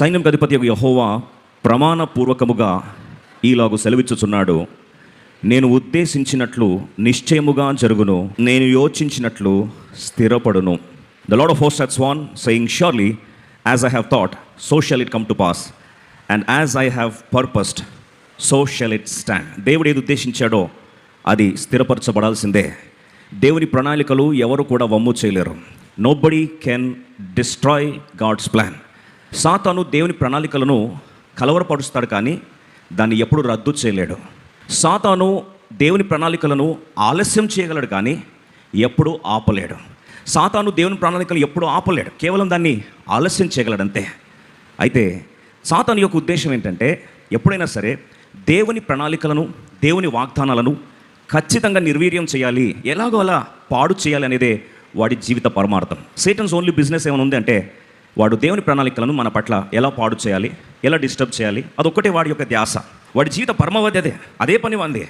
సైన్యం అధిపతి యహోవా ప్రమాణపూర్వకముగా ఈలాగు సెలవిచ్చుచున్నాడు. నేను ఉద్దేశించినట్లు నిశ్చయముగా జరుగును. నేను యోచించినట్లు స్థిరపడును. The Lord of hosts hath van saying surely as I have thought so shall it come to pass and as I have purposed so shall it stand దేవుడు ఏది ఉద్దేశించాడో అది స్థిరపరచబడాల్సిందే. దేవుని ప్రణాళికలు ఎవరు కూడా వమ్ము చేయలేరు. Nobody can destroy God's plan సాతాను దేవుని ప్రణాళికలను కలవరపరుస్తాడు కానీ దాన్ని ఎప్పుడు రద్దు చేయలేడు. సాతాను దేవుని ప్రణాళికలను ఆలస్యం చేయగలడు కానీ ఎప్పుడు ఆపలేడు. సాతాను దేవుని ప్రణాళికలు ఎప్పుడు ఆపలేడు. కేవలం దాన్ని ఆలస్యం చేయగలడంతే. అయితే సాతాను యొక్క ఉద్దేశం ఏంటంటే ఎప్పుడైనా సరే దేవుని ప్రణాళికలను దేవుని వాగ్దానాలను ఖచ్చితంగా నిర్వీర్యం చేయాలి. ఎలాగో అలా పాడు చేయాలి అనేదే వాడి జీవిత పరమార్థం. సేటన్స్ ఓన్లీ బిజినెస్ ఏమైనా ఉంది అంటే వాడు దేవుని ప్రణాళికలను మన పట్ల ఎలా పాడు చేయాలి ఎలా డిస్టర్బ్ చేయాలి అదొక్కటే వాడి యొక్క ధ్యాస. వాడి జీవిత పరమావధి అదే అదే పని వందే